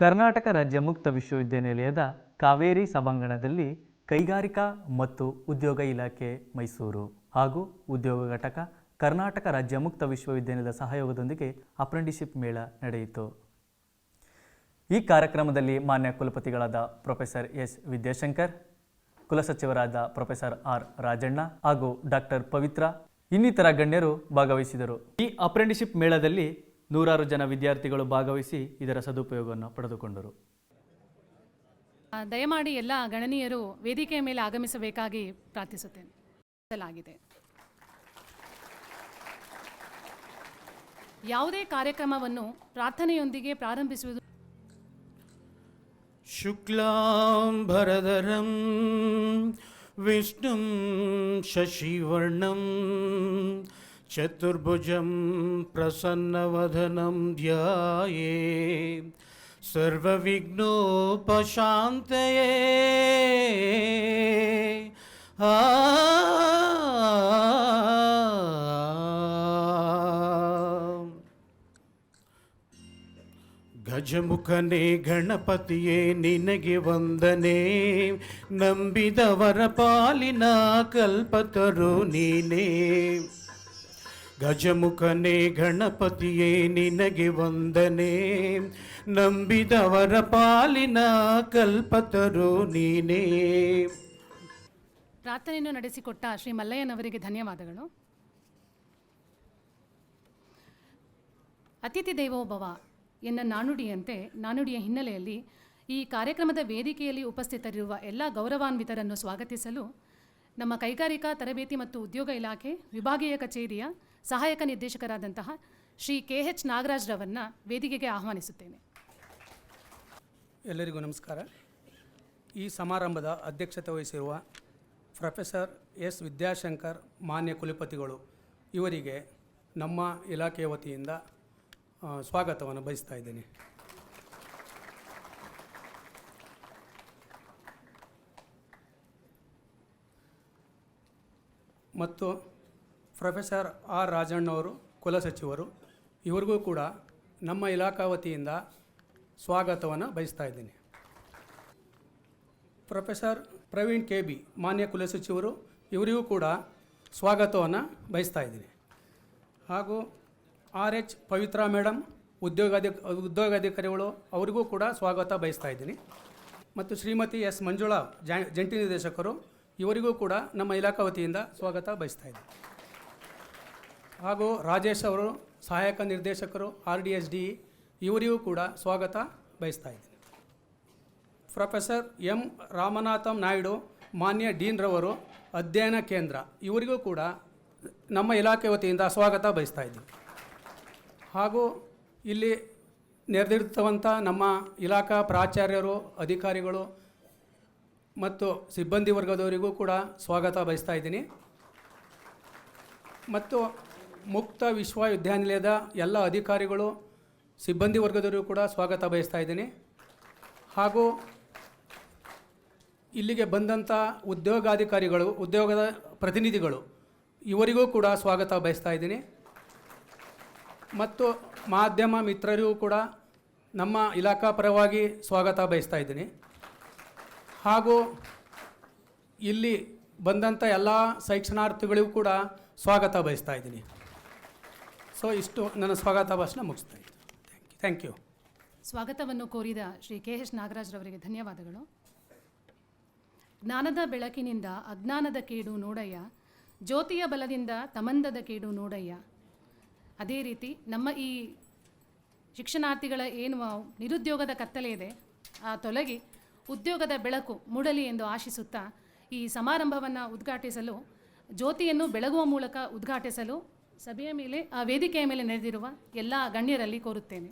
ಕರ್ನಾಟಕ ರಾಜ್ಯ ಮುಕ್ತ ವಿಶ್ವವಿದ್ಯಾನಿಲಯದ ಕಾವೇರಿ ಸಭಾಂಗಣದಲ್ಲಿ ಕೈಗಾರಿಕಾ ಮತ್ತು ಉದ್ಯೋಗ ಇಲಾಖೆ ಮೈಸೂರು ಹಾಗೂ ಉದ್ಯೋಗ ಘಟಕ ಕರ್ನಾಟಕ ರಾಜ್ಯ ಮುಕ್ತ ವಿಶ್ವವಿದ್ಯಾನಿಲಯದ ಸಹಯೋಗದೊಂದಿಗೆ ಅಪ್ರೆಂಟಿಶಿಪ್ ಮೇಳ ನಡೆಯಿತು. ಈ ಕಾರ್ಯಕ್ರಮದಲ್ಲಿ ಮಾನ್ಯ ಕುಲಪತಿಗಳಾದ ಪ್ರೊಫೆಸರ್ ಎಸ್ ವಿದ್ಯಾಶಂಕರ್ ಕುಲಸಚಿವರಾದ ಪ್ರೊಫೆಸರ್ ಆರ್ ರಾಜಣ್ಣ ಹಾಗೂ ಡಾಕ್ಟರ್ ಪವಿತ್ರ ಇನ್ನಿತರ ಗಣ್ಯರು ಭಾಗವಹಿಸಿದರು. ಈ ಅಪ್ರೆಂಟಿಶಿಪ್ ಮೇಳದಲ್ಲಿ ನೂರಾರು ಜನ ವಿದ್ಯಾರ್ಥಿಗಳು ಭಾಗವಹಿಸಿ ಇದರ ಸದುಪಯೋಗವನ್ನು ಪಡೆದುಕೊಂಡರು. ದಯಮಾಡಿ ಎಲ್ಲ ಗಣನೀಯರು ವೇದಿಕೆಯ ಮೇಲೆ ಆಗಮಿಸಬೇಕಾಗಿ ಪ್ರಾರ್ಥಿಸುತ್ತೇನೆ. ಯಾವುದೇ ಕಾರ್ಯಕ್ರಮವನ್ನು ಪ್ರಾರ್ಥನೆಯೊಂದಿಗೆ ಪ್ರಾರಂಭಿಸುವುದು ಶುಕ್ಲಾಂಬರಧರಂ ವಿಷ್ಣು ಶಶಿವರ್ಣಂ चतुर्भुजं प्रसन्नवदनं ध्याये सर्वविघ्नोपशान्तये आ ಗಜಮುಖನೇ ಗಣಪತಿಯೇ ನಿನಗೆ ವಂದನೆ ನಂಬಿದವರ ಪಾಲಿನ ಕಲ್ಪತರು ನೀನೇ ಗಜಮುಖನೇ ಗಣಪತಿಯೇ ನಿನಗೆ ವಂದನೆ. ನಂಬಿದವರ ಪಾಲಿನ ಕಲ್ಪತರು ನೀನೇ. ಪ್ರಾರ್ಥನೆಯನ್ನು ನಡೆಸಿಕೊಟ್ಟ ಶ್ರೀ ಮಲ್ಲಯ್ಯನವರಿಗೆ ಧನ್ಯವಾದಗಳು. ಅತಿಥಿ ದೇವೋಭವ ಎನ್ನ ನಾನುಡಿಯಂತೆ ನಾನುಡಿಯ ಹಿನ್ನೆಲೆಯಲ್ಲಿ ಈ ಕಾರ್ಯಕ್ರಮದ ವೇದಿಕೆಯಲ್ಲಿ ಉಪಸ್ಥಿತರಿರುವ ಎಲ್ಲ ಗೌರವಾನ್ವಿತರನ್ನು ಸ್ವಾಗತಿಸಲು ನಮ್ಮ ಕೈಗಾರಿಕಾ, ತರಬೇತಿ ಮತ್ತು ಉದ್ಯೋಗ ಇಲಾಖೆ, ವಿಭಾಗೀಯ ಕಚೇರಿಯ ಸಹಾಯಕ ನಿರ್ದೇಶಕರಾದಂತಹ ಶ್ರೀ ಕೆ ಎಚ್ ನಾಗರಾಜ್ರವನ್ನ ವೇದಿಕೆಗೆ ಆಹ್ವಾನಿಸುತ್ತೇನೆ. ಎಲ್ಲರಿಗೂ ನಮಸ್ಕಾರ. ಈ ಸಮಾರಂಭದ ಅಧ್ಯಕ್ಷತೆ ವಹಿಸಿರುವ ಪ್ರೊಫೆಸರ್ ಎಸ್. ವಿದ್ಯಾಶಂಕರ್, ಮಾನ್ಯ ಕುಲಪತಿಗಳು, ಇವರಿಗೆ ನಮ್ಮ ಇಲಾಖೆಯ ವತಿಯಿಂದ ಸ್ವಾಗತವನ್ನು ಬಯಸ್ತಾ ಇದ್ದೇನೆ. ಮತ್ತು ಪ್ರೊಫೆಸರ್ ಆರ್ ರಾಜಣ್ಣವರು ಕುಲಸಚಿವರು ಇವರಿಗೂ ಕೂಡ ನಮ್ಮ ಇಲಾಖಾ ವತಿಯಿಂದ ಸ್ವಾಗತವನ್ನು ಬಯಸ್ತಾ ಇದ್ದೀನಿ. ಪ್ರೊಫೆಸರ್ ಪ್ರವೀಣ್ ಕೆ ಬಿ, ಮಾನ್ಯ ಕುಲಸಚಿವರು ಇವರಿಗೂ ಕೂಡ ಸ್ವಾಗತವನ್ನು ಬಯಸ್ತಾ ಇದ್ದೀನಿ. ಹಾಗೂ ಆರ್ ಎಚ್ ಪವಿತ್ರಾ ಮೇಡಮ್ ಉದ್ಯೋಗಾಧಿ, ಉದ್ಯೋಗಾಧಿಕಾರಿಗಳು, ಅವರಿಗೂ ಕೂಡ ಸ್ವಾಗತ ಬಯಸ್ತಾ ಇದ್ದೀನಿ. ಮತ್ತು ಶ್ರೀಮತಿ ಎಸ್ ಮಂಜುಳಾ ಜಂಟಿ ನಿರ್ದೇಶಕರು, ಇವರಿಗೂ ಕೂಡ ನಮ್ಮ ಇಲಾಖಾ ವತಿಯಿಂದ ಸ್ವಾಗತ ಬಯಸ್ತಾ ಇದ್ದೀನಿ. ಹಾಗೂ ರಾಜೇಶ್ ಅವರು ಸಹಾಯಕ ನಿರ್ದೇಶಕರು, ಆರ್ ಡಿ ಎಸ್ ಡಿ ಇವರಿಗೂ ಕೂಡ ಸ್ವಾಗತ ಬಯಸ್ತಾ ಇದ್ದೀನಿ. ಪ್ರೊಫೆಸರ್ ಎಂ ರಾಮನಾಥಂ ನಾಯ್ಡು, ಮಾನ್ಯ ಡೀನ್ರವರು ಅಧ್ಯಯನ ಕೇಂದ್ರ, ಇವರಿಗೂ ಕೂಡ ನಮ್ಮ ಇಲಾಖೆ ವತಿಯಿಂದ ಸ್ವಾಗತ ಬಯಸ್ತಾ ಇದ್ದೀವಿ ಹಾಗೂ ಇಲ್ಲಿ ನೆರೆದಿರ್ತವಂಥ ನಮ್ಮ ಇಲಾಖಾ ಪ್ರಾಚಾರ್ಯರು, ಅಧಿಕಾರಿಗಳು ಮತ್ತು ಸಿಬ್ಬಂದಿ ವರ್ಗದವರಿಗೂ ಕೂಡ ಸ್ವಾಗತ ಬಯಸ್ತಾ ಇದ್ದೀನಿ. ಮತ್ತು ಮುಕ್ತ ವಿಶ್ವವಿದ್ಯಾನಿಲಯದ ಎಲ್ಲ ಅಧಿಕಾರಿಗಳು, ಸಿಬ್ಬಂದಿ ವರ್ಗದವರಿಗೂ ಕೂಡ ಸ್ವಾಗತ ಬಯಸ್ತಾ ಇದ್ದೀನಿ. ಹಾಗೂ ಇಲ್ಲಿಗೆ ಬಂದಂಥ ಉದ್ಯೋಗಾಧಿಕಾರಿಗಳು, ಉದ್ಯೋಗದ ಪ್ರತಿನಿಧಿಗಳು, ಇವರಿಗೂ ಕೂಡ ಸ್ವಾಗತ ಬಯಸ್ತಾ ಇದ್ದೀನಿ. ಮತ್ತು ಮಾಧ್ಯಮ ಮಿತ್ರರಿಗೂ ಕೂಡ ನಮ್ಮ ಇಲಾಖಾ ಪರವಾಗಿ ಸ್ವಾಗತ ಬಯಸ್ತಾ ಇದ್ದೀನಿ. ಹಾಗೂ ಇಲ್ಲಿ ಬಂದಂಥ ಎಲ್ಲ ಶೈಕ್ಷಣಾರ್ಥಿಗಳಿಗೂ ಕೂಡ ಸ್ವಾಗತ ಬಯಸ್ತಾ ಇದ್ದೀನಿ. ಸೊ ಇಷ್ಟು ನನ್ನ ಸ್ವಾಗತ ಭಾಷಣ ಮುಗಿಸ್ತಾ ಇದ್ದೀನಿ. ಥ್ಯಾಂಕ್ ಯು ಸ್ವಾಗತವನ್ನು ಕೋರಿದ ಶ್ರೀ ಕೆ ಎಚ್ ನಾಗರಾಜ್ರವರಿಗೆ ಧನ್ಯವಾದಗಳು. ಜ್ಞಾನದ ಬೆಳಕಿನಿಂದ ಅಜ್ಞಾನದ ಕೇಡು ನೋಡಯ್ಯ, ಜ್ಯೋತಿಯ ಬಲದಿಂದ ತಮಂದದ ಕೇಡು ನೋಡಯ್ಯ. ಅದೇ ರೀತಿ ನಮ್ಮ ಈ ಶಿಕ್ಷಣಾರ್ಥಿಗಳ ಏನು ನಿರುದ್ಯೋಗದ ಕತ್ತಲೆ ಇದೆ, ಆ ತೊಲಗಿ ಉದ್ಯೋಗದ ಬೆಳಕು ಮೂಡಲಿ ಎಂದು ಆಶಿಸುತ್ತಾ ಈ ಸಮಾರಂಭವನ್ನು ಉದ್ಘಾಟಿಸಲು, ಜ್ಯೋತಿಯನ್ನು ಬೆಳಗುವ ಮೂಲಕ ಉದ್ಘಾಟಿಸಲು ಸಭೆಯ ಮೇಲೆ, ಆ ವೇದಿಕೆಯ ಮೇಲೆ ನಡೆದಿರುವ ಎಲ್ಲ ಗಣ್ಯರಲ್ಲಿ ಕೋರುತ್ತೇನೆ.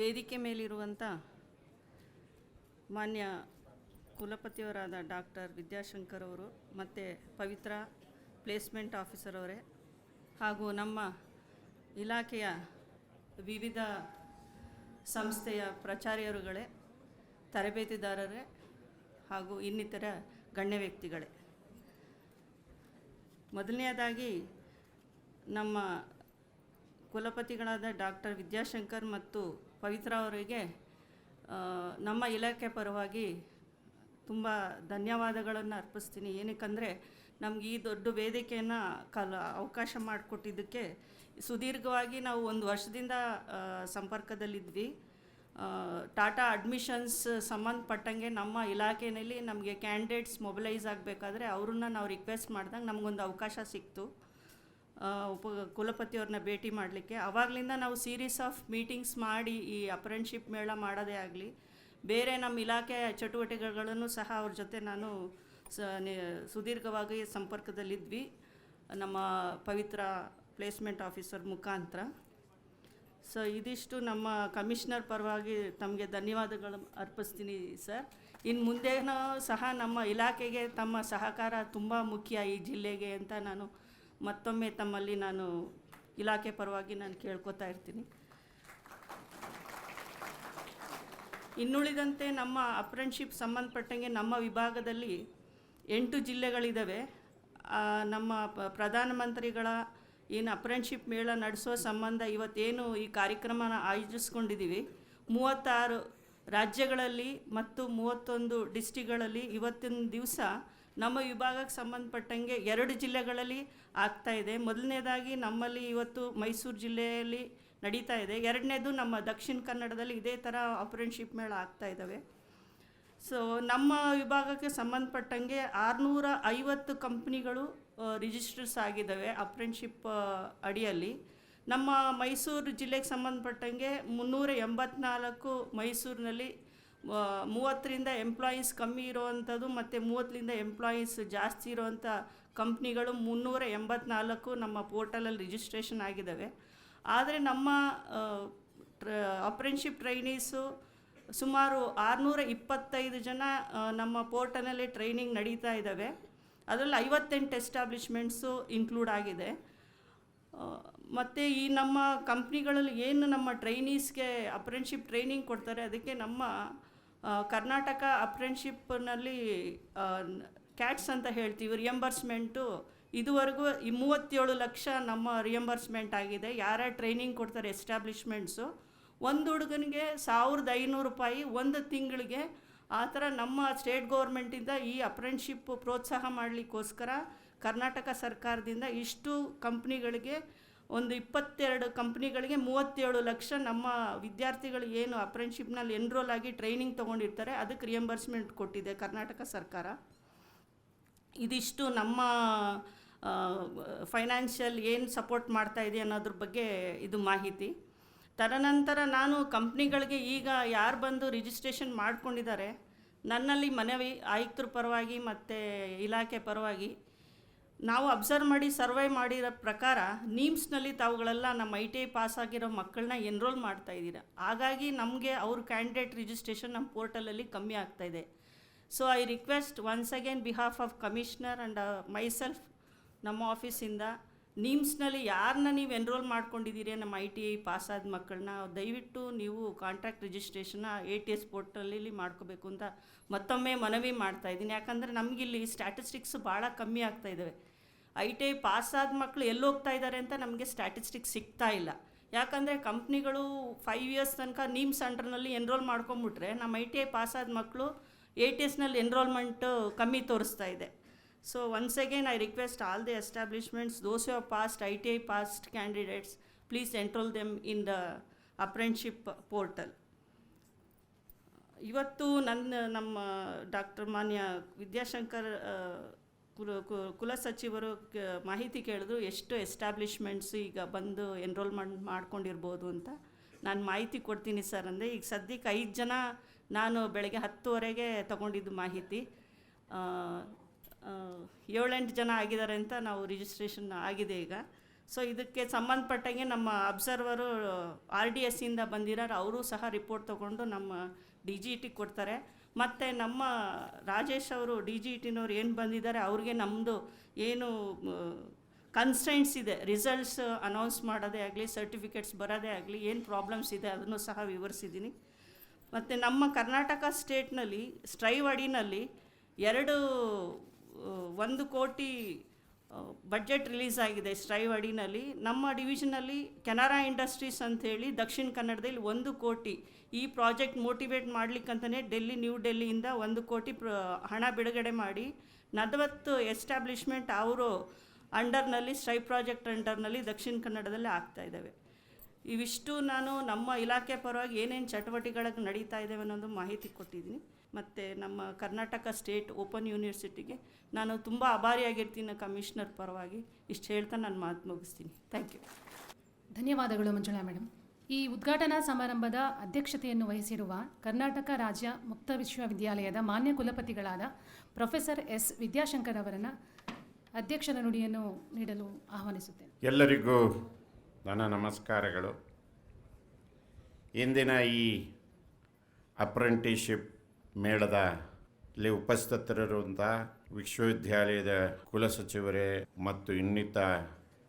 ವೇದಿಕೆ ಮೇಲಿರುವಂಥ ಮಾನ್ಯ ಕುಲಪತಿಯವರಾದ ಡಾಕ್ಟರ್ ವಿದ್ಯಾಶಂಕರ್ ಅವರು ಮತ್ತು ಪವಿತ್ರ ಪ್ಲೇಸ್ಮೆಂಟ್ ಆಫೀಸರ್ ಅವರೇ ಹಾಗೂ ನಮ್ಮ ಇಲಾಖೆಯ ವಿವಿಧ ಸಂಸ್ಥೆಯ ಪ್ರಾಚಾರ್ಯರುಗಳೇ ತರಬೇತಿದಾರರೇ ಹಾಗೂ ಇನ್ನಿತರ ಗಣ್ಯ ವ್ಯಕ್ತಿಗಳೇ. ಮೊದಲನೆಯದಾಗಿ ನಮ್ಮ ಕುಲಪತಿಗಳಾದ ಡಾಕ್ಟರ್ ವಿದ್ಯಾಶಂಕರ್ ಮತ್ತು ಪವಿತ್ರ ಅವರಿಗೆ ನಮ್ಮ ಇಲಾಖೆ ಪರವಾಗಿ ತುಂಬ ಧನ್ಯವಾದಗಳನ್ನು ಅರ್ಪಿಸ್ತೀನಿ. ಏನಕ್ಕಂದರೆ, ನಮ್ಗೆ ಈ ದೊಡ್ಡ ವೇದಿಕೆಯನ್ನು ಕಲ, ಅವಕಾಶ ಮಾಡಿಕೊಟ್ಟಿದ್ದಕ್ಕೆ ಸುದೀರ್ಘವಾಗಿ ನಾವು ಒಂದು ವರ್ಷದಿಂದ ಸಂಪರ್ಕದಲ್ಲಿದ್ವಿ. ಟಾಟಾ ಅಡ್ಮಿಷನ್ಸ್ ಸಂಬಂಧಪಟ್ಟಂಗೆ ನಮ್ಮ ಇಲಾಖೆಯಲ್ಲಿ ನಮಗೆ ಕ್ಯಾಂಡಿಡೇಟ್ಸ್ ಮೊಬಿಲೈಸ್ ಆಗಬೇಕಾದ್ರೆ ಅವ್ರನ್ನ ನಾವು ರಿಕ್ವೆಸ್ಟ್ ಮಾಡಿದಾಗ ನಮಗೊಂದು ಅವಕಾಶ ಸಿಕ್ತು. ಉಪ ಕುಲಪತಿಯವ್ರನ್ನ ಭೇಟಿ ಮಾಡಲಿಕ್ಕೆ. ಆವಾಗಲಿಂದ ನಾವು ಸೀರೀಸ್ ಆಫ್ ಮೀಟಿಂಗ್ಸ್ ಮಾಡಿ ಈ ಅಪ್ರೆಂಟ್ಶಿಪ್ ಮೇಳ ಮಾಡೋದೇ ಆಗಲಿ. ಬೇರೆ ನಮ್ಮ ಇಲಾಖೆ ಚಟುವಟಿಕೆಗಳನ್ನು ಸಹ ಅವ್ರ ಜೊತೆ ನಾನು ಸುದೀರ್ಘವಾಗಿ ಸಂಪರ್ಕದಲ್ಲಿದ್ವಿ. ನಮ್ಮ ಪವಿತ್ರ ಪ್ಲೇಸ್ಮೆಂಟ್ ಆಫೀಸರ್ ಮುಖಾಂತರ. ಸೊ ಇದಿಷ್ಟು ನಮ್ಮ ಕಮಿಷನರ್ ಪರವಾಗಿ ತಮಗೆ ಧನ್ಯವಾದಗಳು ಅರ್ಪಿಸ್ತೀನಿ, ಸರ್. ಇನ್ನು ಮುಂದೇನೂ ಸಹ ನಮ್ಮ ಇಲಾಖೆಗೆ ತಮ್ಮ ಸಹಕಾರ ತುಂಬ ಮುಖ್ಯ ಈ ಜಿಲ್ಲೆಗೆ ಅಂತ ನಾನು ಮತ್ತೊಮ್ಮೆ ತಮ್ಮಲ್ಲಿ ನಾನು ಇಲಾಖೆ ಪರವಾಗಿ ನಾನು ಕೇಳ್ಕೊತಾ ಇರ್ತೀನಿ. ಇನ್ನುಳಿದಂತೆ ನಮ್ಮ ಅಪ್ರೆಂಟ್ಶಿಪ್ ಸಂಬಂಧಪಟ್ಟಂಗೆ ನಮ್ಮ ವಿಭಾಗದಲ್ಲಿ ಎಂಟು ಜಿಲ್ಲೆಗಳಿದ್ದಾವೆ ನಮ್ಮ ಪ್ರಧಾನಮಂತ್ರಿಗಳ ಏನು ಅಪ್ರೆಂಟ್ಶಿಪ್ ಮೇಳ ನಡೆಸೋ ಸಂಬಂಧ ಇವತ್ತೇನು ಈ ಕಾರ್ಯಕ್ರಮನ ಆಯೋಜಿಸ್ಕೊಂಡಿದ್ದೀವಿ ಮೂವತ್ತಾರು ರಾಜ್ಯಗಳಲ್ಲಿ ಮತ್ತು ಮೂವತ್ತೊಂದು ಡಿಸ್ಟಿಕ್ಗಳಲ್ಲಿ ಇವತ್ತಿನ ದಿವಸ ನಮ್ಮ ವಿಭಾಗಕ್ಕೆ ಸಂಬಂಧಪಟ್ಟಂಗೆ ಎರಡು ಜಿಲ್ಲೆಗಳಲ್ಲಿ ಆಗ್ತಾ ಇದೆ. ಮೊದಲನೇದಾಗಿ ನಮ್ಮಲ್ಲಿ ಇವತ್ತು ಮೈಸೂರು ಜಿಲ್ಲೆಯಲ್ಲಿ ನಡೀತಾ ಇದೆ. ಎರಡನೇದು ನಮ್ಮ ದಕ್ಷಿಣ ಕನ್ನಡದಲ್ಲಿ ಇದೇ ಥರ ಅಪ್ರೆಂಟ್ಶಿಪ್ ಮೇಳ ಆಗ್ತಾ ಇದ್ದಾವೆ. ಸೊ ನಮ್ಮ ವಿಭಾಗಕ್ಕೆ ಸಂಬಂಧಪಟ್ಟಂಗೆ ಆರುನೂರ ಐವತ್ತು ಕಂಪ್ನಿಗಳು ರಿಜಿಸ್ಟರ್ಸ್ ಆಗಿದ್ದಾವೆ ಅಪ್ರೆಂಟ್ಶಿಪ್ ಅಡಿಯಲ್ಲಿ. ನಮ್ಮ ಮೈಸೂರು ಜಿಲ್ಲೆಗೆ ಸಂಬಂಧಪಟ್ಟಂಗೆ ಮುನ್ನೂರ ಎಂಬತ್ನಾಲ್ಕು ಮೈಸೂರಿನಲ್ಲಿ ಮೂವತ್ತರಿಂದ ಎಂಪ್ಲಾಯೀಸ್ ಕಮ್ಮಿ ಇರೋವಂಥದ್ದು ಮತ್ತು ಮೂವತ್ತರಿಂದ ಎಂಪ್ಲಾಯೀಸ್ ಜಾಸ್ತಿ ಇರೋವಂಥ ಕಂಪ್ನಿಗಳು ಮುನ್ನೂರ ಎಂಬತ್ನಾಲ್ಕು ನಮ್ಮ ಪೋರ್ಟಲಲ್ಲಿ ರಿಜಿಸ್ಟ್ರೇಷನ್ ಆಗಿದ್ದಾವೆ. ಆದರೆ ನಮ್ಮ ಅಪ್ರೆಂಟ್ಶಿಪ್ ಟ್ರೈನೀಸು ಸುಮಾರು ಆರುನೂರ ಇಪ್ಪತ್ತೈದು ಜನ ನಮ್ಮ ಪೋರ್ಟಲಲ್ಲಿ ಟ್ರೈನಿಂಗ್ ನಡೀತಾ ಇದ್ದಾವೆ. ಅದರಲ್ಲಿ ಐವತ್ತೆಂಟು ಎಸ್ಟಾಬ್ಲಿಷ್ಮೆಂಟ್ಸು ಇನ್ಕ್ಲೂಡ್ ಆಗಿದೆ. ಮತ್ತು ಈ ನಮ್ಮ ಕಂಪ್ನಿಗಳಲ್ಲಿ ಏನು ನಮ್ಮ ಟ್ರೈನೀಸ್ಗೆ ಅಪ್ರೆಂಟ್ಶಿಪ್ ಟ್ರೈನಿಂಗ್ ಕೊಡ್ತಾರೆ, ಅದಕ್ಕೆ ನಮ್ಮ ಕರ್ನಾಟಕ ಅಪ್ರೆಂಟ್ಶಿಪ್ನಲ್ಲಿ ಕ್ಯಾಟ್ಸ್ ಅಂತ ಹೇಳ್ತೀವಿ ರಿಯಂಬರ್ಸ್ಮೆಂಟು ಇದುವರೆಗೂ ಈ ಮೂವತ್ತೇಳು ಲಕ್ಷ ನಮ್ಮ ರಿಯಂಬರ್ಸ್ಮೆಂಟ್ ಆಗಿದೆ. ಯಾರ್ಯಾರು ಟ್ರೈನಿಂಗ್ ಕೊಡ್ತಾರೆ ಎಸ್ಟಾಬ್ಲಿಷ್ಮೆಂಟ್ಸು. ಒಂದು ಹುಡುಗನಿಗೆ ಸಾವಿರದ ಐನೂರು ರೂಪಾಯಿ ಒಂದು ತಿಂಗಳಿಗೆ ಆ ಥರ ನಮ್ಮ ಸ್ಟೇಟ್ ಗೌರ್ಮೆಂಟಿಂದ ಈ ಅಪ್ರೆಂಟ್ಶಿಪ್ ಪ್ರೋತ್ಸಾಹ ಮಾಡಲಿಕ್ಕೋಸ್ಕರ ಕರ್ನಾಟಕ ಸರ್ಕಾರದಿಂದ ಇಷ್ಟು ಕಂಪ್ನಿಗಳಿಗೆ ಒಂದು ಇಪ್ಪತ್ತೆರಡು ಕಂಪ್ನಿಗಳಿಗೆ ಮೂವತ್ತೇಳು ಲಕ್ಷ ನಮ್ಮ ವಿದ್ಯಾರ್ಥಿಗಳು ಏನು ಅಪ್ರೆಂಟ್ಶಿಪ್ನಲ್ಲಿ ಎನ್ರೋಲ್ ಆಗಿ ಟ್ರೈನಿಂಗ್ ತೊಗೊಂಡಿರ್ತಾರೆ, ಅದಕ್ಕೆ ರಿಯಂಬರ್ಸ್ಮೆಂಟ್ ಕೊಟ್ಟಿದೆ ಕರ್ನಾಟಕ ಸರ್ಕಾರ. ಇದಿಷ್ಟು ನಮ್ಮ ಫೈನಾನ್ಷಿಯಲ್ ಏನು ಸಪೋರ್ಟ್ ಮಾಡ್ತಾ ಇದೆ ಅನ್ನೋದ್ರ ಬಗ್ಗೆ ಇದು ಮಾಹಿತಿ. ತದನಂತರ ನಾನು ಕಂಪ್ನಿಗಳಿಗೆ ಈಗ ಯಾರು ಬಂದು ರಿಜಿಸ್ಟ್ರೇಷನ್ ಮಾಡ್ಕೊಂಡಿದ್ದಾರೆ, ನನ್ನಲ್ಲಿ ಮನವಿ, ಆಯುಕ್ತರ ಪರವಾಗಿ ಮತ್ತು ಇಲಾಖೆ ಪರವಾಗಿ ನಾವು ಅಬ್ಸರ್ವ್ ಮಾಡಿ ಸರ್ವೆ ಮಾಡಿರೋ ಪ್ರಕಾರ ನೀಮ್ಸ್ನಲ್ಲಿ ತಾವುಗಳೆಲ್ಲ ನಮ್ಮ ಐ ಟಿ ಐ ಪಾಸ್ ಆಗಿರೋ ಮಕ್ಕಳನ್ನ ಎನ್ರೋಲ್ ಮಾಡ್ತಾ ಇದ್ದೀರಾ. ಹಾಗಾಗಿ ನಮಗೆ ಅವ್ರ ಕ್ಯಾಂಡಿಡೇಟ್ ರಿಜಿಸ್ಟ್ರೇಷನ್ ನಮ್ಮ ಪೋರ್ಟಲಲ್ಲಿ ಕಮ್ಮಿ ಆಗ್ತಾ ಇದೆ. So I request once again behalf of commissioner and myself ನಮ್ಮ ಆಫೀಸಿಂದ ನೀಮ್ಸ್ನಲ್ಲಿ ಯಾರನ್ನ ನೀವು ಎನ್ರೋಲ್ ಮಾಡ್ಕೊಂಡಿದ್ದೀರಿ ನಮ್ಮ ಐ ಟಿ ಐ ಪಾಸಾದ ಮಕ್ಕಳನ್ನ ದಯವಿಟ್ಟು ನೀವು ಕಾಂಟ್ರಾಕ್ಟ್ ರಿಜಿಸ್ಟ್ರೇಷನ್ನ ಎ ಟಿ ಎಸ್ ಪೋರ್ಟಲಲ್ಲಿ ಮಾಡ್ಕೋಬೇಕು ಅಂತ ಮತ್ತೊಮ್ಮೆ ಮನವಿ ಮಾಡ್ತಾ ಇದ್ದೀನಿ. ಯಾಕಂದರೆ ನಮಗಿಲ್ಲಿ ಸ್ಟ್ಯಾಟಿಸ್ಟಿಕ್ಸ್ ಭಾಳ ಕಮ್ಮಿ ಆಗ್ತಾ ಇದ್ದಾವೆ ಐ ಟಿ ಐ ಪಾಸಾದ ಮಕ್ಕಳು ಎಲ್ಲಿ ಹೋಗ್ತಾ ಇದ್ದಾರೆ ಅಂತ ನಮಗೆ ಸ್ಟ್ಯಾಟಿಸ್ಟಿಕ್ಸ್ ಸಿಗ್ತಾ ಇಲ್ಲ. ಯಾಕಂದರೆ ಕಂಪ್ನಿಗಳು ಫೈವ್ ಇಯರ್ಸ್ ತನಕ ನೀಮ್ಸ್ ಅಂಡರ್ನಲ್ಲಿ ಎನ್ರೋಲ್ ಮಾಡ್ಕೊಂಬಿಟ್ರೆ ನಮ್ಮ ಐ ಟಿ ಐ ಪಾಸಾದ ಮಕ್ಕಳು ಎ ಟಿ ಎಸ್ನಲ್ಲಿ ಎನ್ರೋಲ್ಮೆಂಟು ಕಮ್ಮಿ ತೋರಿಸ್ತಾ ಇದೆ. Once again I request all the establishments those you passed I T I passed candidates please enrol them in the apprenticeship portal ಇವತ್ತು ನನ್ನ, ನಮ್ಮ doctor ಮಾನ್ಯ ವಿದ್ಯಾಶಂಕರ್ ಕುಲ ಸಚಿವರು ಕುಲಸಚಿವರು ಮಾಹಿತಿ ಕೇಳಿದ್ರು ಎಷ್ಟು ಎಸ್ಟಾಬ್ಲಿಷ್ಮೆಂಟ್ಸ್ ಈಗ ಬಂದು ಎನ್ರೋಲ್ಮೆಂಟ್ ಮಾಡ್ಕೊಂಡಿರ್ಬೋದು ಅಂತ. ನಾನು ಮಾಹಿತಿ ಕೊಡ್ತೀನಿ ಸರ್ ಅಂದರೆ, ಈಗ ಸದ್ಯಕ್ಕೆ ಐದು ಜನ ನಾನು ಬೆಳಗ್ಗೆ ಹತ್ತುವರೆಗೆ ತಗೊಂಡಿದ್ದು ಮಾಹಿತಿ. ಏಳೆಂಟು ಜನ ಆಗಿದ್ದಾರೆ ಅಂತ ನಾವು ರಿಜಿಸ್ಟ್ರೇಷನ್ ಆಗಿದೆ ಈಗ. ಸೊ ಇದಕ್ಕೆ ಸಂಬಂಧಪಟ್ಟಂಗೆ ನಮ್ಮ ಅಬ್ಸರ್ವರು ಆರ್ ಡಿ ಎಸ್ಸಿಂದ ಬಂದಿರೋರು ಅವರು ಸಹ ರಿಪೋರ್ಟ್ ತೊಗೊಂಡು ನಮ್ಮ ಡಿ ಜಿ ಟಿ ಕೊಡ್ತಾರೆ. ಮತ್ತು ನಮ್ಮ ರಾಜೇಶ್ ಅವರು ಡಿ ಜಿ ಟಿನವ್ರು ಏನು ಬಂದಿದ್ದಾರೆ, ಅವ್ರಿಗೆ ನಮ್ಮದು ಏನು ಕನ್ಸ್ಟೆಂಟ್ಸ್ ಇದೆ. ರಿಸಲ್ಟ್ಸ್ ಅನೌನ್ಸ್ ಮಾಡೋದೇ ಆಗಲಿ ಸರ್ಟಿಫಿಕೇಟ್ಸ್ ಬರೋದೇ ಆಗಲಿ, ಏನು ಪ್ರಾಬ್ಲಮ್ಸ್ ಇದೆ ಅದನ್ನು ಸಹ ವಿವರಿಸಿದ್ದೀನಿ. ಮತ್ತು ನಮ್ಮ ಕರ್ನಾಟಕ ಸ್ಟೇಟ್ನಲ್ಲಿ ಸ್ಟ್ರೈವ್ ಅಡಿನಲ್ಲಿ ಎರಡು ಒಂದು ಕೋಟಿ ಬಜೆಟ್ ರಿಲೀಸ್ ಆಗಿದೆ ಸ್ಟ್ರೈವ್ ಅಡಿನಲ್ಲಿ ನಮ್ಮ ಡಿವಿಷನಲ್ಲಿ ಕೆನರಾ ಇಂಡಸ್ಟ್ರೀಸ್ ಅಂಥೇಳಿ ದಕ್ಷಿಣ ಕನ್ನಡದಲ್ಲಿ ಒಂದು ಕೋಟಿ ಈ ಪ್ರಾಜೆಕ್ಟ್ ಮೋಟಿವೇಟ್ ಮಾಡಲಿಕ್ಕಂತಲೇ ಡೆಲ್ಲಿ, ನ್ಯೂ ಡೆಲ್ಲಿಯಿಂದ ಒಂದು ಕೋಟಿ ಪ್ರ, ಹಣ ಬಿಡುಗಡೆ ಮಾಡಿ ನಲವತ್ತು ಎಸ್ಟಾಬ್ಲಿಷ್ಮೆಂಟ್ ಅವರು ಅಂಡರ್ನಲ್ಲಿ, ಸ್ಟ್ರೈ ಪ್ರಾಜೆಕ್ಟ್ ಅಂಡರ್ನಲ್ಲಿ ದಕ್ಷಿಣ ಕನ್ನಡದಲ್ಲಿ ಆಗ್ತಾ ಇದ್ದಾವೆ. ಇವಿಷ್ಟು ನಾನು ನಮ್ಮ ಇಲಾಖೆ ಪರವಾಗಿ ಏನೇನು ಚಟುವಟಿಕೆಗಳಿಗೆ ನಡೀತಾ ಇದ್ದಾವೆ ಅನ್ನೋದು ಮಾಹಿತಿ ಕೊಟ್ಟಿದ್ದೀನಿ. ಮತ್ತು ನಮ್ಮ ಕರ್ನಾಟಕ ಸ್ಟೇಟ್ ಓಪನ್ ಯೂನಿವರ್ಸಿಟಿಗೆ ನಾನು ತುಂಬ ಆಭಾರಿಯಾಗಿರ್ತೀನಿ ಕಮಿಷನರ್ ಪರವಾಗಿ. ಇಷ್ಟು ಹೇಳ್ತಾ ನಾನು ಮಾತು ಮುಗಿಸ್ತೀನಿ. ಥ್ಯಾಂಕ್ ಯು ಧನ್ಯವಾದಗಳು ಮಂಜುಳಾ ಮೇಡಮ್ ಈ ಉದ್ಘಾಟನಾ ಸಮಾರಂಭದ ಅಧ್ಯಕ್ಷತೆಯನ್ನು ವಹಿಸಿರುವ ಕರ್ನಾಟಕ ರಾಜ್ಯ ಮುಕ್ತ ವಿಶ್ವವಿದ್ಯಾಲಯದ ಮಾನ್ಯ ಕುಲಪತಿಗಳಾದ ಪ್ರೊಫೆಸರ್ ಎಸ್ ವಿದ್ಯಾಶಂಕರ್ ಅವರನ್ನು ಅಧ್ಯಕ್ಷರ ನುಡಿಯನ್ನು ನೀಡಲು ಆಹ್ವಾನಿಸುತ್ತೇನೆ. ಎಲ್ಲರಿಗೂ ನನ್ನ ನಮಸ್ಕಾರಗಳು. ಇಂದಿನ ಈ ಅಪ್ರೆಂಟಿಶಿಪ್ ಮೇಳದ ಇಲ್ಲಿ ಉಪಸ್ಥಿತರಿರುವಂಥ ವಿಶ್ವವಿದ್ಯಾಲಯದ ಕುಲಸಚಿವರೇ ಮತ್ತು ಇನ್ನಿತ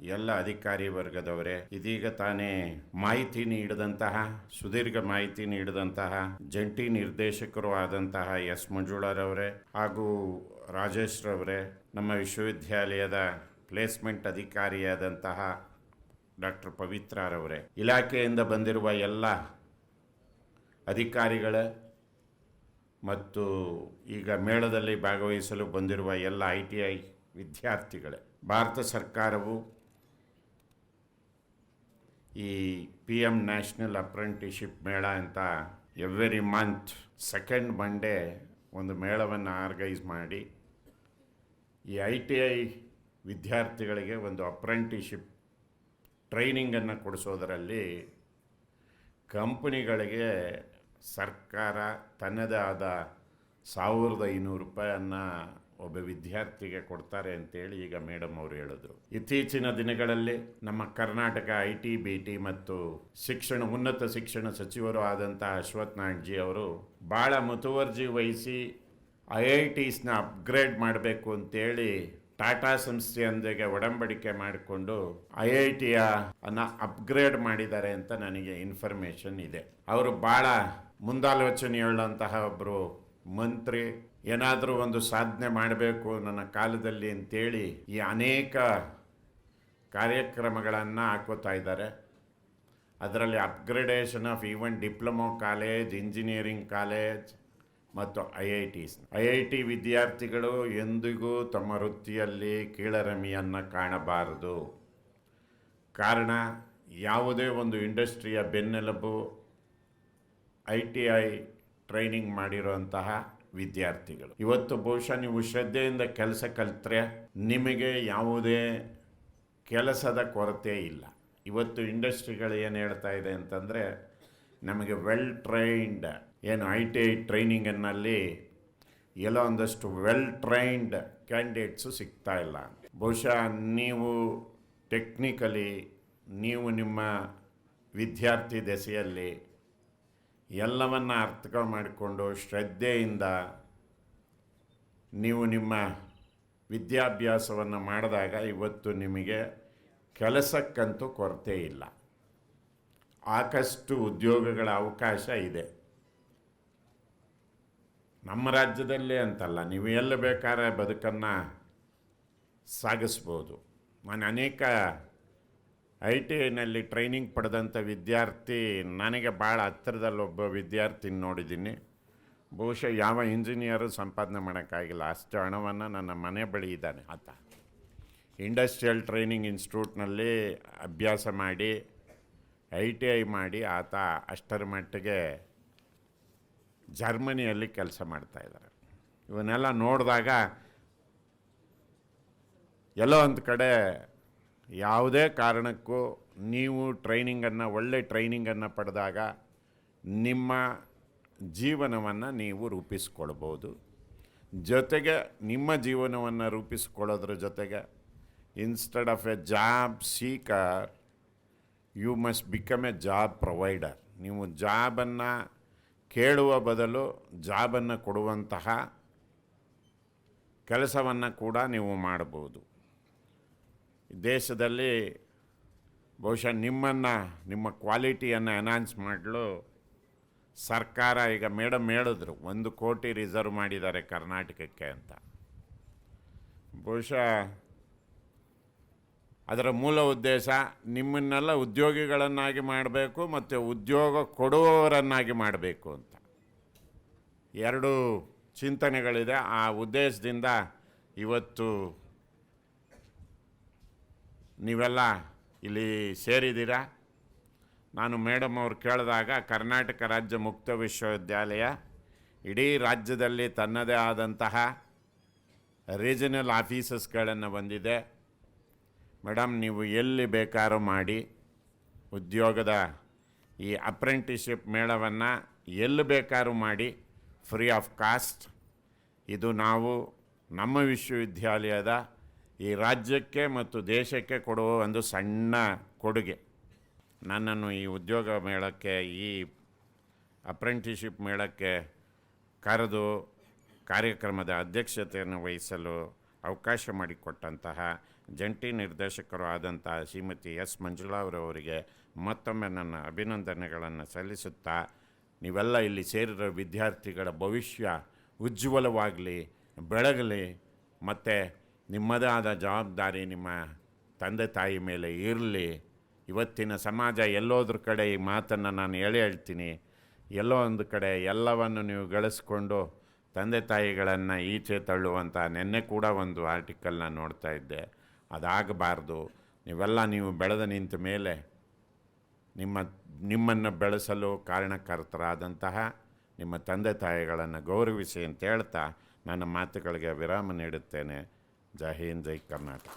ಎಲ್ಲ ಅಧಿಕಾರಿ ವರ್ಗದವರೇ, ಇದೀಗ ತಾನೇ ಮಾಹಿತಿ ನೀಡಿದಂತಹ, ಸುದೀರ್ಘ ಮಾಹಿತಿ ನೀಡಿದಂತಹ, ಜಂಟಿ ನಿರ್ದೇಶಕರು ಆದಂತಹ ಎಸ್ ಮಂಜುಳಾರವರೇ ಹಾಗೂ ರಾಜೇಶ್ ರವರೇ, ನಮ್ಮ ವಿಶ್ವವಿದ್ಯಾಲಯದ ಪ್ಲೇಸ್ಮೆಂಟ್ ಅಧಿಕಾರಿಯಾದಂತಹ ಡಾಕ್ಟರ್ ಪವಿತ್ರಾರವರೇ ಇಲಾಖೆಯಿಂದ ಬಂದಿರುವ ಎಲ್ಲ ಅಧಿಕಾರಿಗಳ ಮತ್ತು ಈಗ ಮೇಳದಲ್ಲಿ ಭಾಗವಹಿಸಲು ಬಂದಿರುವ ಎಲ್ಲ ಐ ಟಿ ಐ ವಿದ್ಯಾರ್ಥಿಗಳೇ, ಭಾರತ ಸರ್ಕಾರವು ಈ ಪಿ ಎಂ ನ್ಯಾಷನಲ್ ಅಪ್ರೆಂಟಿಶಿಪ್ ಮೇಳ ಅಂತ ಎವ್ರಿ ಮಂತ್ ಸೆಕೆಂಡ್ ಮಂಡೇ ಒಂದು ಮೇಳವನ್ನು ಆರ್ಗೈಸ್ ಮಾಡಿ ಈ ಐ ಟಿ ಐ ವಿದ್ಯಾರ್ಥಿಗಳಿಗೆ ಒಂದು ಅಪ್ರೆಂಟಿಶಿಪ್ ಟ್ರೈನಿಂಗನ್ನು ಕೊಡಿಸೋದರಲ್ಲಿ ಕಂಪನಿಗಳಿಗೆ ಸರ್ಕಾರ ತನ್ನದೇ ಆದ ಸಾವಿರದ ಐನೂರು ರೂಪಾಯಿಯನ್ನು ಒಬ್ಬ ವಿದ್ಯಾರ್ಥಿಗೆ ಕೊಡ್ತಾರೆ ಅಂತೇಳಿ ಈಗ ಮೇಡಮ್ ಅವರು ಹೇಳಿದ್ರು. ಇತ್ತೀಚಿನ ದಿನಗಳಲ್ಲಿ ನಮ್ಮ Karnataka I T B T ಮತ್ತು ಶಿಕ್ಷಣ, ಉನ್ನತ ಶಿಕ್ಷಣ ಸಚಿವರು ಆದಂಥ ಅಶ್ವಥ್ ನಾಯ್ಜಿ ಅವರು ಭಾಳ ಮುತುವರ್ಜಿ ವಹಿಸಿ ಐ ಐ ಟಿಸ್ನ ಅಪ್ಗ್ರೇಡ್ ಮಾಡಬೇಕು ಅಂತೇಳಿ ಟಾಟಾ ಸಂಸ್ಥೆಯೊಂದಿಗೆ ಒಡಂಬಡಿಕೆ ಮಾಡಿಕೊಂಡು ಐ ಐ ಟಿಯ ಅನ್ನ ಅಪ್ಗ್ರೇಡ್ ಮಾಡಿದ್ದಾರೆ ಅಂತ ನನಗೆ ಇನ್ಫಾರ್ಮೇಷನ್ ಇದೆ. ಅವರು ಭಾಳ ಮುಂದಾಲೋಚನೆಯುಳ್ಳಂತಹ ಒಬ್ಬರು ಮಂತ್ರಿ. ಏನಾದರೂ ಒಂದು ಸಾಧನೆ ಮಾಡಬೇಕು ನನ್ನ ಕಾಲದಲ್ಲಿ ಅಂತೇಳಿ ಈ ಅನೇಕ ಕಾರ್ಯಕ್ರಮಗಳನ್ನು ಹಾಕೋತಾ ಇದ್ದಾರೆ. ಅದರಲ್ಲಿ upgradation of even diploma college engineering college ಮತ್ತು I I Ts I I T ವಿದ್ಯಾರ್ಥಿಗಳು ಎಂದಿಗೂ ತಮ್ಮ ವೃತ್ತಿಯಲ್ಲಿ ಕೀಳರಮಿಯನ್ನು ಕಾಣಬಾರದು. ಕಾರಣ ಯಾವುದೇ ಒಂದು ಇಂಡಸ್ಟ್ರಿಯ ಬೆನ್ನೆಲುಬು ಐ ಟಿ ಐ ಟ್ರೈನಿಂಗ್ ಮಾಡಿರುವಂತಹ ವಿದ್ಯಾರ್ಥಿಗಳು. ಇವತ್ತು ಬಹುಶಃ ನೀವು ಶ್ರದ್ಧೆಯಿಂದ ಕೆಲಸ ಕಲಿತ್ರೆ ನಿಮಗೆ ಯಾವುದೇ ಕೆಲಸದ ಕೊರತೆ ಇಲ್ಲ. ಇವತ್ತು ಇಂಡಸ್ಟ್ರಿಗಳು ಏನು ಹೇಳ್ತಾ ಇದೆ ಅಂತಂದರೆ ನಮಗೆ ವೆಲ್ ಟ್ರೈನ್ಡ್ ಏನು ಐ ಟಿ ಐ ಟ್ರೈನಿಂಗನ್ನಲ್ಲಿ ಎಲ್ಲೋ ಒಂದಷ್ಟು ವೆಲ್ ಟ್ರೈನ್ಡ್ ಕ್ಯಾಂಡಿಡೇಟ್ಸು ಸಿಗ್ತಾ ಇಲ್ಲ. ಬಹುಶಃ ನೀವು ಟೆಕ್ನಿಕಲಿ ನೀವು ನಿಮ್ಮ ವಿದ್ಯಾರ್ಥಿ ದೆಸೆಯಲ್ಲಿ ಎಲ್ಲವನ್ನ ಅರ್ಥ ಮಾಡಿಕೊಂಡು ಶ್ರದ್ಧೆಯಿಂದ ನೀವು ನಿಮ್ಮ ವಿದ್ಯಾಭ್ಯಾಸವನ್ನು ಮಾಡಿದಾಗ ಇವತ್ತು ನಿಮಗೆ ಕೆಲಸಕ್ಕಂತೂ ಕೊರತೆ ಇಲ್ಲ. ಸಾಕಷ್ಟು ಉದ್ಯೋಗಗಳ ಅವಕಾಶ ಇದೆ. ನಮ್ಮ ರಾಜ್ಯದಲ್ಲೇ ಅಂತಲ್ಲ, ನೀವು ಎಲ್ಲ ಬೇಕಾದ್ರೆ ಬದುಕನ್ನು ಸಾಗಿಸ್ಬೋದು. ನಾನು ಅನೇಕ ಐ ಟಿ ಐನಲ್ಲಿ ಟ್ರೈನಿಂಗ್ ಪಡೆದಂಥ ವಿದ್ಯಾರ್ಥಿ, ನನಗೆ ಭಾಳ ಹತ್ತಿರದಲ್ಲಿ ಒಬ್ಬ ವಿದ್ಯಾರ್ಥಿ ನೋಡಿದ್ದೀನಿ. ಬಹುಶಃ ಯಾವ ಇಂಜಿನಿಯರು ಸಂಪಾದನೆ ಮಾಡೋಕ್ಕಾಗಿಲ್ಲ, ಅಷ್ಟು ಹಣವನ್ನು ನನ್ನ ಮನೆ ಬಳಿ ಇದ್ದಾನೆ. ಆತ. ಇಂಡಸ್ಟ್ರಿಯಲ್ ಟ್ರೈನಿಂಗ್ ಇನ್ಸ್ಟಿಟ್ಯೂಟ್ನಲ್ಲಿ ಅಭ್ಯಾಸ ಮಾಡಿ ಐ ಟಿ ಐ ಮಾಡಿ ಆತ ಅಷ್ಟರ ಮಟ್ಟಿಗೆ ಜರ್ಮನಿಯಲ್ಲಿ ಕೆಲಸ ಮಾಡ್ತಾಯಿದ್ದಾರೆ ಇವನ್ನೆಲ್ಲ ನೋಡಿದಾಗ ಎಲ್ಲೋ ಒಂದು ಕಡೆ ಯಾವುದೇ ಕಾರಣಕ್ಕೂ ನೀವು ಟ್ರೈನಿಂಗನ್ನು, ಒಳ್ಳೆ ಟ್ರೈನಿಂಗನ್ನು ಪಡೆದಾಗ ನಿಮ್ಮ ಜೀವನವನ್ನು ನೀವು ರೂಪಿಸ್ಕೊಳ್ಬೋದು. ಜೊತೆಗೆ ನಿಮ್ಮ ಜೀವನವನ್ನು ರೂಪಿಸ್ಕೊಳ್ಳೋದ್ರ ಜೊತೆಗೆ instead of a job seeker you must become a job provider ನೀವು ಜಾಬನ್ನು ಕೇಳುವ ಬದಲು ಜಾಬನ್ನು ಕೊಡುವಂತಹ ಕೆಲಸವನ್ನು ಕೂಡ ನೀವು ಮಾಡ್ಬೋದು ದೇಶದಲ್ಲಿ ಬಹುಶಃ ನಿಮ್ಮನ್ನು, ನಿಮ್ಮ ಕ್ವಾಲಿಟಿಯನ್ನು ಅನೌನ್ಸ್ ಮಾಡಲು ಸರ್ಕಾರ ಈಗ ಮೇಡಮ್ ಹೇಳಿದ್ರು, ಒಂದು ಕೋಟಿ ರಿಸರ್ವ್ ಮಾಡಿದ್ದಾರೆ ಕರ್ನಾಟಕಕ್ಕೆ ಅಂತ. ಬಹುಶಃ ಅದರ ಮೂಲ ಉದ್ದೇಶ ನಿಮ್ಮನ್ನೆಲ್ಲ ಉದ್ಯೋಗಿಗಳನ್ನಾಗಿ ಮಾಡಬೇಕು ಮತ್ತು ಉದ್ಯೋಗ ಕೊಡುವವರನ್ನಾಗಿ ಮಾಡಬೇಕು ಅಂತ. ಎರಡು ಚಿಂತನೆಗಳಿದೆ. ಆ ಉದ್ದೇಶದಿಂದ ಇವತ್ತು ನೀವೆಲ್ಲ ಇಲ್ಲಿ ಸೇರಿದ್ದೀರಾ? ನಾನು ಮೇಡಮ್ ಅವ್ರು ಕೇಳಿದಾಗ ಕರ್ನಾಟಕ ರಾಜ್ಯ ಮುಕ್ತ ವಿಶ್ವವಿದ್ಯಾಲಯ ಇಡೀ ರಾಜ್ಯದಲ್ಲಿ ತನ್ನದೇ ಆದಂತಹ ರೀಜನಲ್ ಆಫೀಸಸ್ಗಳನ್ನು ಹೊಂದಿದೆ ಮೇಡಮ್ ನೀವು ಎಲ್ಲಿ ಬೇಕಾದ್ರೂ ಮಾಡಿ ಉದ್ಯೋಗದ ಈ ಅಪ್ರೆಂಟಿಶಿಪ್ ಮೇಳವನ್ನು ಎಲ್ಲಿ ಬೇಕಾದ್ರೂ ಮಾಡಿ, ಫ್ರೀ ಆಫ್ ಕಾಸ್ಟ್. ಇದು ನಾವು ನಮ್ಮ ವಿಶ್ವವಿದ್ಯಾಲಯದ ಈ ರಾಜ್ಯಕ್ಕೆ ಮತ್ತು ದೇಶಕ್ಕೆ ಕೊಡುವ ಒಂದು ಸಣ್ಣ ಕೊಡುಗೆ. ನನ್ನನ್ನು ಈ ಉದ್ಯೋಗ ಮೇಳಕ್ಕೆ, ಈ ಅಪ್ರೆಂಟಿಶಿಪ್ ಮೇಳಕ್ಕೆ ಕರೆದು ಕಾರ್ಯಕ್ರಮದ ಅಧ್ಯಕ್ಷತೆಯನ್ನು ವಹಿಸಲು ಅವಕಾಶ ಮಾಡಿಕೊಟ್ಟಂತಹ ಜಂಟಿ ನಿರ್ದೇಶಕರು ಆದಂಥ ಶ್ರೀಮತಿ ಎಸ್ ಮಂಜುಳಾವ್ರವರಿಗೆ ಮತ್ತೊಮ್ಮೆ ನನ್ನ ಅಭಿನಂದನೆಗಳನ್ನು ಸಲ್ಲಿಸುತ್ತಾ ನೀವೆಲ್ಲ ಇಲ್ಲಿ ಸೇರಿರೋ ವಿದ್ಯಾರ್ಥಿಗಳ ಭವಿಷ್ಯ ಉಜ್ವಲವಾಗಲಿ, ಬೆಳಗಲಿ, ಮತ್ತು ನಿಮ್ಮದೇ ಆದ ಜವಾಬ್ದಾರಿ ನಿಮ್ಮ ತಂದೆ ತಾಯಿ ಮೇಲೆ ಇರಲಿ. ಇವತ್ತಿನ ಸಮಾಜ ಎಲ್ಲೋದ್ರ ಕಡೆ ಈ ಮಾತನ್ನು ನಾನು ಹೇಳಿ ಹೇಳ್ತೀನಿ. ಎಲ್ಲೋ ಒಂದು ಕಡೆ ಎಲ್ಲವನ್ನು ನೀವು ಗಳಿಸ್ಕೊಂಡು ತಂದೆ ತಾಯಿಗಳನ್ನು ಈಚೆ ತಳ್ಳುವಂಥ ನಿನ್ನೆ ಕೂಡ ಒಂದು ಆರ್ಟಿಕಲ್ನ ನೋಡ್ತಾ ಇದ್ದೆ. ಅದಾಗಬಾರ್ದು. ನೀವೆಲ್ಲ ನೀವು ಬೆಳೆದ ನಿಂತ ಮೇಲೆ ನಿಮ್ಮ, ನಿಮ್ಮನ್ನು ಬೆಳೆಸಲು ಕಾರಣಕರ್ತರಾದಂತಹ ನಿಮ್ಮ ತಂದೆ ತಾಯಿಗಳನ್ನು ಗೌರವಿಸಿ ಅಂತ ಹೇಳ್ತಾ ನನ್ನ ಮಾತುಗಳಿಗೆ ವಿರಾಮ ನೀಡುತ್ತೇನೆ. Jai Hind, Jai Karnataka.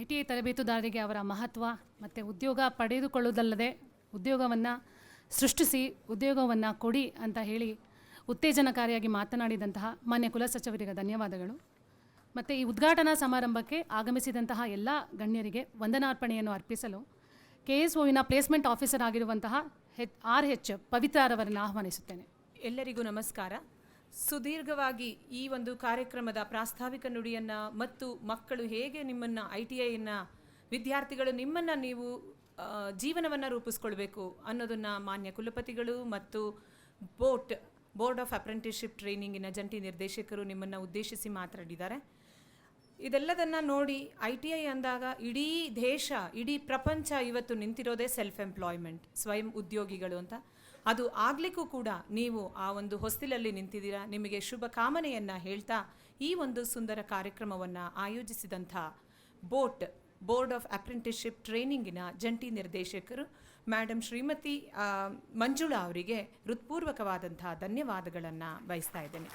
I T I ತರಬೇತುದಾರರಿಗೆ ಅವರ ಮಹತ್ವ ಮತ್ತು ಉದ್ಯೋಗ ಪಡೆದುಕೊಳ್ಳುವುದಲ್ಲದೆ ಉದ್ಯೋಗವನ್ನು ಸೃಷ್ಟಿಸಿ, ಉದ್ಯೋಗವನ್ನು ಕೊಡಿ ಅಂತ ಹೇಳಿ ಉತ್ತೇಜನಕಾರಿಯಾಗಿ ಮಾತನಾಡಿದಂತಹ ಮಾನ್ಯ ಕುಲಸಚಿವರಿಗೆ ಧನ್ಯವಾದಗಳು. ಮತ್ತು ಈ ಉದ್ಘಾಟನಾ ಸಮಾರಂಭಕ್ಕೆ ಆಗಮಿಸಿದಂತಹ ಎಲ್ಲ ಗಣ್ಯರಿಗೆ ವಂದನಾರ್ಪಣೆಯನ್ನು ಅರ್ಪಿಸಲು ಕೆ ಎಸ್ ಒವಿನ ಪ್ಲೇಸ್ಮೆಂಟ್ ಆಫೀಸರ್ ಆಗಿರುವಂತಹ ಹೆಚ್ ಆರ್ ಎಚ್ ಪವಿತ್ರಾರವರನ್ನು ಆಹ್ವಾನಿಸುತ್ತೇನೆ. ಎಲ್ಲರಿಗೂ ನಮಸ್ಕಾರ. ಸುದೀರ್ಘವಾಗಿ ಈ ಒಂದು ಕಾರ್ಯಕ್ರಮದ ಪ್ರಾಸ್ತಾವಿಕ ನುಡಿಯನ್ನು ಮತ್ತು ಮಕ್ಕಳು ಹೇಗೆ ನಿಮ್ಮನ್ನು ಐ ಟಿ ಐಯನ್ನು ವಿದ್ಯಾರ್ಥಿಗಳು ನಿಮ್ಮನ್ನು ನೀವು ಜೀವನವನ್ನು ರೂಪಿಸ್ಕೊಳ್ಬೇಕು ಅನ್ನೋದನ್ನು ಮಾನ್ಯ ಕುಲಪತಿಗಳು ಮತ್ತು ಬೋಟ್, ಬೋರ್ಡ್ ಆಫ್ ಅಪ್ರೆಂಟಿಸ್ಶಿಪ್ ಟ್ರೈನಿಂಗಿನ ಜಂಟಿ ನಿರ್ದೇಶಕರು ನಿಮ್ಮನ್ನು ಉದ್ದೇಶಿಸಿ ಮಾತನಾಡಿದ್ದಾರೆ ಇದೆಲ್ಲದನ್ನು ನೋಡಿ ಐ ಟಿ ಐ ಅಂದಾಗ ಇಡೀ ದೇಶ, ಇಡೀ ಪ್ರಪಂಚ ಇವತ್ತು ನಿಂತಿರೋದೇ ಸೆಲ್ಫ್ ಎಂಪ್ಲಾಯ್ಮೆಂಟ್ ಸ್ವಯಂ ಉದ್ಯೋಗಿಗಳು ಅಂತ. ಅದು ಆಗಲಿಕ್ಕೂ ಕೂಡ ನೀವು ಆ ಒಂದು ಹೊಸ್ತಿಲಲ್ಲಿ ನಿಂತಿದ್ದೀರಾ. ನಿಮಗೆ ಶುಭ ಕಾಮನೆಯನ್ನು ಹೇಳ್ತಾ ಈ ಒಂದು ಸುಂದರ ಕಾರ್ಯಕ್ರಮವನ್ನು ಆಯೋಜಿಸಿದಂಥ ಬೋಟ್ ಬೋರ್ಡ್ ಆಫ್ ಅಪ್ರೆಂಟಿಸ್ಶಿಪ್ ಟ್ರೈನಿಂಗಿನ ಜಂಟಿ ನಿರ್ದೇಶಕರು ಮೇಡಮ್ ಶ್ರೀಮತಿ ಮಂಜುಳಾ ಅವರಿಗೆ ಹೃತ್ಪೂರ್ವಕವಾದಂಥ ಧನ್ಯವಾದಗಳನ್ನು ಬಯಸ್ತಾ ಇದ್ದೇನೆ.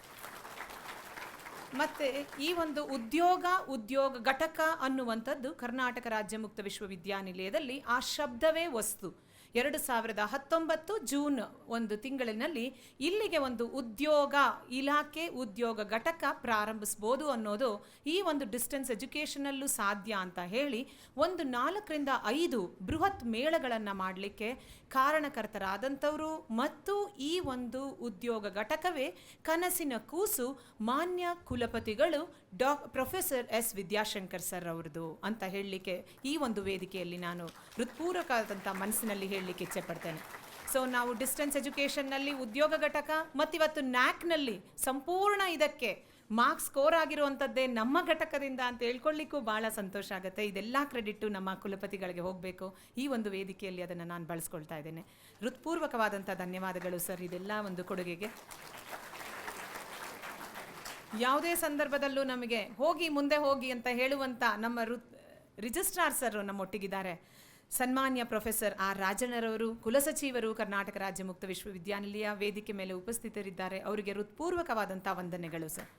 ಮತ್ತೆ ಈ ಒಂದು ಉದ್ಯೋಗ ಉದ್ಯೋಗ ಘಟಕ ಅನ್ನುವಂಥದ್ದು ಕರ್ನಾಟಕ ರಾಜ್ಯ ಮುಕ್ತ ವಿಶ್ವವಿದ್ಯಾನಿಲಯದಲ್ಲಿ ಆ ಶಬ್ದವೇ ವಸ್ತು. ಎರಡು ಸಾವಿರದ ಹತ್ತೊಂಬತ್ತು ಜೂನ್ ಒಂದು ತಿಂಗಳಿನಲ್ಲಿ ಇಲ್ಲಿಗೆ ಒಂದು ಉದ್ಯೋಗ, ಇಲಾಖೆ ಉದ್ಯೋಗ ಘಟಕ ಪ್ರಾರಂಭಿಸ್ಬೋದು ಅನ್ನೋದು ಈ ಒಂದು ಡಿಸ್ಟೆನ್ಸ್ ಎಜುಕೇಷನಲ್ಲೂ ಸಾಧ್ಯ ಅಂತ ಹೇಳಿ ಒಂದು ನಾಲ್ಕರಿಂದ ಐದು ಬೃಹತ್ ಮೇಳಗಳನ್ನು ಮಾಡಲಿಕ್ಕೆ ಕಾರಣಕರ್ತರಾದಂಥವರು ಮತ್ತು ಈ ಒಂದು ಉದ್ಯೋಗ ಘಟಕವೇ ಕನಸಿನ ಕೂಸು ಮಾನ್ಯ ಕುಲಪತಿಗಳು ಡಾ, ಪ್ರೊಫೆಸರ್ ಎಸ್ ವಿದ್ಯಾಶಂಕರ್ ಸರ್ ಅವರದು ಅಂತ ಹೇಳಲಿಕ್ಕೆ ಈ ಒಂದು ವೇದಿಕೆಯಲ್ಲಿ ನಾನು ಹೃತ್ಪೂರ್ವಕವಾದಂಥ ಮನಸ್ಸಿನಲ್ಲಿ ಹೇಳಲಿಕ್ಕೆ ಇಚ್ಛೆಪಡ್ತೇನೆ ಸೊ ನಾವು ಡಿಸ್ಟೆನ್ಸ್ ಎಜುಕೇಷನ್ನಲ್ಲಿ ಉದ್ಯೋಗ ಘಟಕ, ಮತ್ತಿವತ್ತು ನ್ಯಾಕ್ನಲ್ಲಿ ಸಂಪೂರ್ಣ ಇದಕ್ಕೆ ಮಾರ್ಕ್ಸ್ ಸ್ಕೋರ್ ಆಗಿರುವಂಥದ್ದೇ ನಮ್ಮ ಘಟಕದಿಂದ ಅಂತ ಹೇಳ್ಕೊಳ್ಳಿಕ್ಕೂ ಭಾಳ ಸಂತೋಷ ಆಗುತ್ತೆ. ಇದೆಲ್ಲ ಕ್ರೆಡಿಟ್ಟು ನಮ್ಮ ಕುಲಪತಿಗಳಿಗೆ ಹೋಗಬೇಕು. ಈ ಒಂದು ವೇದಿಕೆಯಲ್ಲಿ ಅದನ್ನು ನಾನು ಬಳಸ್ಕೊಳ್ತಾ ಇದ್ದೇನೆ. ಹೃತ್ಪೂರ್ವಕವಾದಂಥ ಧನ್ಯವಾದಗಳು ಸರ್. ಇದೆಲ್ಲ ಒಂದು ಕೊಡುಗೆಗೆ. ಯಾವುದೇ ಸಂದರ್ಭದಲ್ಲೂ ನಮಗೆ ಹೋಗಿ, ಮುಂದೆ ಹೋಗಿ ಅಂತ ಹೇಳುವಂಥ ನಮ್ಮ ರಿಜಿಸ್ಟ್ರಾರ್ ಸರ್ ನಮ್ಮೊಟ್ಟಿಗಿದ್ದಾರೆ. ಸನ್ಮಾನ್ಯ ಪ್ರೊಫೆಸರ್ ಆರ್ ರಾಜಣ್ಣರವರು ಕುಲಸಚಿವರು ಕರ್ನಾಟಕ ರಾಜ್ಯ ಮುಕ್ತ ವಿಶ್ವವಿದ್ಯಾನಿಲಯ ವೇದಿಕೆ ಮೇಲೆ ಉಪಸ್ಥಿತರಿದ್ದಾರೆ. ಅವರಿಗೆ ಹೃತ್ಪೂರ್ವಕವಾದಂಥ ವಂದನೆಗಳು, ಸರ್.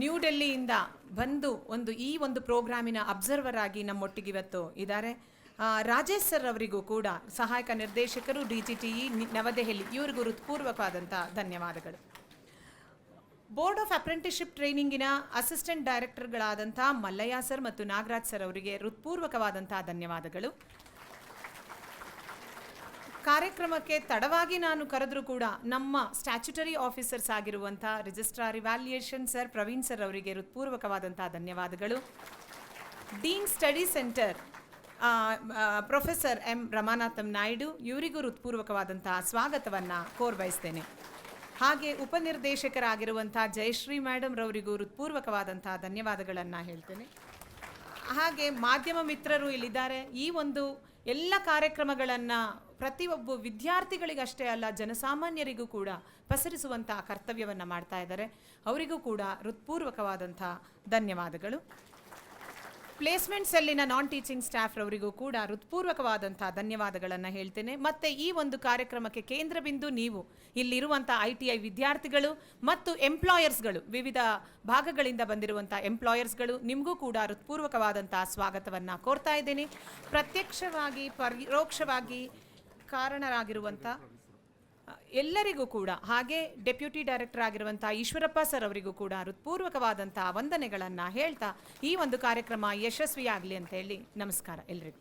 ನ್ಯೂ ಡೆಲ್ಲಿಯಿಂದ ಬಂದು ಒಂದು ಈ ಒಂದು ಪ್ರೋಗ್ರಾಮಿನ ಅಬ್ಸರ್ವರ್ ಆಗಿ ನಮ್ಮೊಟ್ಟಿಗೆ ಇವತ್ತು ಇದ್ದಾರೆ. ರಾಜೇಶ್ ಸರ್ ಅವರಿಗೂ ಕೂಡ ಸಹಾಯಕ ನಿರ್ದೇಶಕರು, D G T E Navadehali, ಇವರಿಗೂ ಹೃತ್ಪೂರ್ವಕವಾದಂಥ ಧನ್ಯವಾದಗಳು. ಬೋರ್ಡ್ ಆಫ್ ಅಪ್ರೆಂಟಿಸ್ಶಿಪ್ ಟ್ರೈನಿಂಗಿನ ಅಸಿಸ್ಟೆಂಟ್ ಡೈರೆಕ್ಟರ್ಗಳಾದಂಥ ಮಲ್ಲಯ್ಯ ಸರ್ ಮತ್ತು ನಾಗರಾಜ್ ಸರ್ ಅವರಿಗೆ ಹೃತ್ಪೂರ್ವಕವಾದಂಥ ಧನ್ಯವಾದಗಳು. ಕಾರ್ಯಕ್ರಮಕ್ಕೆ ತಡವಾಗಿ ನಾನು ಕರೆದರೂ ಕೂಡ ನಮ್ಮ ಸ್ಟ್ಯಾಚ್ಯುಟರಿ ಆಫೀಸರ್ಸ್ ಆಗಿರುವಂಥ registrar evaluation sir Praveen sir ಅವರಿಗೆ ಹೃತ್ಪೂರ್ವಕವಾದಂಥ ಧನ್ಯವಾದಗಳು. Dean study centre professor M Ramanatham Naidu, ಇವರಿಗೂ ಹೃತ್ಪೂರ್ವಕವಾದಂತಹ ಸ್ವಾಗತವನ್ನು ಕೋರ್ಬಯಸ್ತೇನೆ ಹಾಗೆ ಉಪನಿರ್ದೇಶಕರಾಗಿರುವಂಥ ಜಯಶ್ರೀ ಮೇಡಮ್ ರವರಿಗೂ ಹೃತ್ಪೂರ್ವಕವಾದಂತಹ ಧನ್ಯವಾದಗಳನ್ನು ಹೇಳ್ತೇನೆ. ಹಾಗೆ ಮಾಧ್ಯಮ ಮಿತ್ರರು ಇಲ್ಲಿದ್ದಾರೆ. ಈ ಒಂದು ಎಲ್ಲ ಕಾರ್ಯಕ್ರಮಗಳನ್ನು ಪ್ರತಿಯೊಬ್ಬ ವಿದ್ಯಾರ್ಥಿಗಳಿಗಷ್ಟೇ ಅಲ್ಲ, ಜನಸಾಮಾನ್ಯರಿಗೂ ಕೂಡ ಪಸರಿಸುವಂತಹ ಕರ್ತವ್ಯವನ್ನು ಮಾಡ್ತಾ ಇದ್ದಾರೆ. ಅವರಿಗೂ ಕೂಡ ಹೃತ್ಪೂರ್ವಕವಾದಂಥ ಧನ್ಯವಾದಗಳು. ಪ್ಲೇಸ್ಮೆಂಟ್ ಸೆಲ್ಲಿನ ನಾನ್ ಟೀಚಿಂಗ್ ಸ್ಟಾಫ್ ರವರಿಗೂ ಕೂಡ ಹೃತ್ಪೂರ್ವಕವಾದಂಥ ಧನ್ಯವಾದಗಳನ್ನು ಹೇಳ್ತೇನೆ. ಮತ್ತು ಈ ಒಂದು ಕಾರ್ಯಕ್ರಮಕ್ಕೆ ಕೇಂದ್ರ ಬಿಂದು ನೀವು. ಇಲ್ಲಿರುವಂಥ ಐ ಟಿ ಐ ವಿದ್ಯಾರ್ಥಿಗಳು ಮತ್ತು ಎಂಪ್ಲಾಯರ್ಸ್ಗಳು ವಿವಿಧ ಭಾಗಗಳಿಂದ ಬಂದಿರುವಂಥ ಎಂಪ್ಲಾಯರ್ಸ್ಗಳು ನಿಮಗೂ ಕೂಡ ಹೃತ್ಪೂರ್ವಕವಾದಂಥ ಸ್ವಾಗತವನ್ನು ಕೋರ್ತಾ ಇದ್ದೀನಿ. ಪ್ರತ್ಯಕ್ಷವಾಗಿ, ಪರೋಕ್ಷವಾಗಿ ಕಾರಣರಾಗಿರುವಂಥ ಎಲ್ಲರಿಗೂ ಕೂಡ, ಹಾಗೆ ಡೆಪ್ಯೂಟಿ ಡೈರೆಕ್ಟರ್ ಆಗಿರುವಂಥ ಈಶ್ವರಪ್ಪ ಸರ್ ಅವರಿಗೂ ಕೂಡ ಹೃತ್ಪೂರ್ವಕವಾದಂಥ ವಂದನೆಗಳನ್ನು ಹೇಳ್ತಾ ಈ ಒಂದು ಕಾರ್ಯಕ್ರಮ ಯಶಸ್ವಿಯಾಗಲಿ ಅಂತ ಹೇಳಿ ನಮಸ್ಕಾರ ಎಲ್ರಿಗೂ.